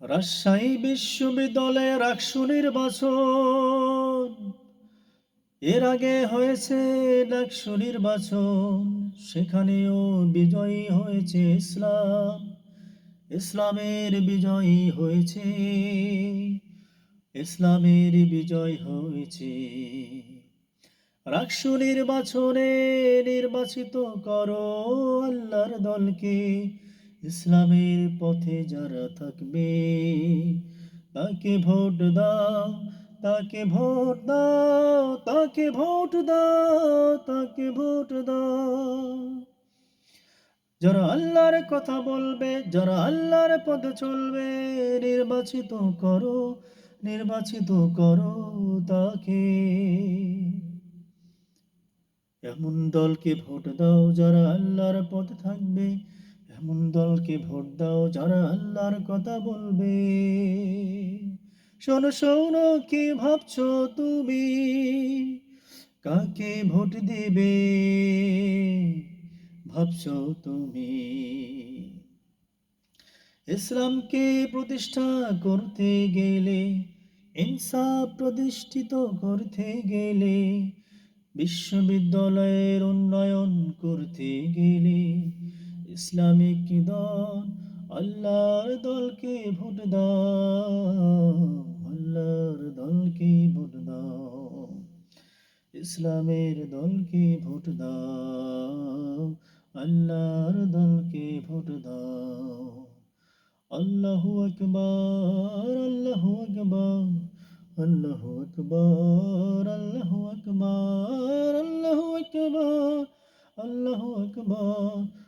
রাজশাহী বিশ্ববিদ্যালয়ের একশো নির্বাচন এর আগে হয়েছে একশো নির্বাচন সেখানেও বিজয়ী হয়েছে ইসলাম। ইসলামের বিজয়ী হয়েছে, ইসলামের বিজয় হয়েছে। রাকসু নির্বাচনে নির্বাচিত করো আল্লাহর দলকে। ইসলামের পথে যারা থাকবে, তাকে ভোট দাও, তাকে ভোট দাও, তাকে ভোট দাও, তাকে ভোট দাও। যারা আল্লাহর কথা বলবে, যারা আল্লাহর পথে চলবে, নির্বাচিত করো নির্বাচিত করো তাকে। এমন দলকে ভোট দাও যারা আল্লাহর পথে থাকবে এমন দলকে ভোট দাও, যারা আল্লাহর কথা বলবে। শোনো শোনো, কি ভাবছ তুমি? কাকে ভোট দেবে? ভাবছ তুমি? ইসলামকে প্রতিষ্ঠা করতে গেলে, ইনসাফ প্রতিষ্ঠিত করতে গেলে, বিশ্ববিদ্যালয়ের উন্নয়ন করতে গেলে ইসলামিক দল? আল্লাহর দলকে ভোট দাও? আল্লাহর দলকে ভোট দাও? ইসলামের দলকে ভোট দাও? আল্লাহর দলকে ভোট দাও? আল্লাহু আকবার আল্লাহু আকবার আল্লাহু আকবার আল্লাহু আকবার আল্লাহু আকবার আল্লাহু আকবার।